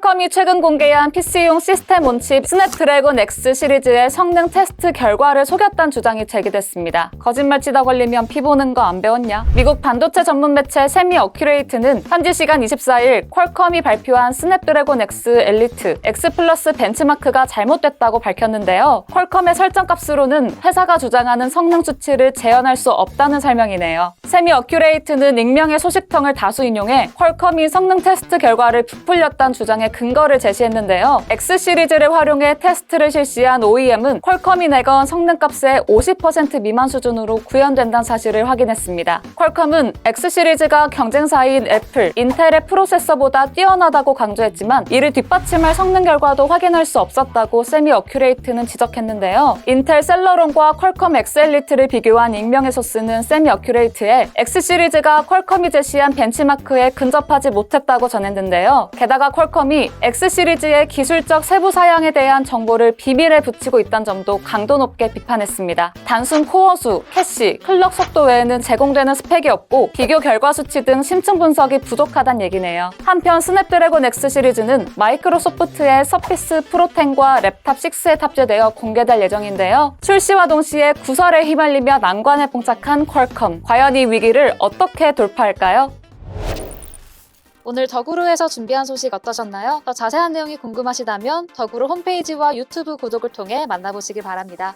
퀄컴이 최근 공개한 PC용 시스템 온칩 스냅드래곤 X 시리즈의 성능 테스트 결과를 속였다는 주장이 제기됐습니다. 거짓말 치다 걸리면 피 보는 거 안 배웠냐? 미국 반도체 전문 매체 세미 어큐레이트는 현지 시간 24일 퀄컴이 발표한 스냅드래곤 X 엘리트 X 플러스 벤치마크가 잘못됐다고 밝혔는데요. 퀄컴의 설정값으로는 회사가 주장하는 성능 수치를 재현할 수 없다는 설명이네요. 세미 어큐레이트는 익명의 소식통을 다수 인용해 퀄컴이 성능 테스트 결과를 부풀렸다는 주장에 근거를 제시했는데요. X 시리즈를 활용해 테스트를 실시한 OEM은 퀄컴이 내건 성능값의 50% 미만 수준으로 구현된다는 사실을 확인했습니다. 퀄컴은 X 시리즈가 경쟁사인 애플, 인텔의 프로세서보다 뛰어나다고 강조했지만 이를 뒷받침할 성능 결과도 확인할 수 없었다고 세미 어큐레이트는 지적했는데요. 인텔 셀러론과 퀄컴 X 엘리트를 비교한 익명의 소스는 세미 어큐레이트 에 X 시리즈가 퀄컴이 제시한 벤치마크에 근접하지 못했다고 전했는데요. 게다가 퀄컴이 X 시리즈의 기술적 세부 사양에 대한 정보를 비밀에 붙이고 있다는 점도 강도 높게 비판했습니다. 단순 코어 수, 캐시, 클럭 속도 외에는 제공되는 스펙이 없고 비교 결과 수치 등 심층 분석이 부족하다는 얘기네요. 한편 스냅드래곤 X 시리즈는 마이크로소프트의 서피스 프로10과 랩탑 6에 탑재되어 공개될 예정인데요. 출시와 동시에 구설에 휘말리며 난관에 봉착한 퀄컴. 과연 이 위기를 어떻게 돌파할까요? 오늘 덕으로에서 준비한 소식 어떠셨나요? 더 자세한 내용이 궁금하시다면 덕으로 홈페이지와 유튜브 구독을 통해 만나보시기 바랍니다.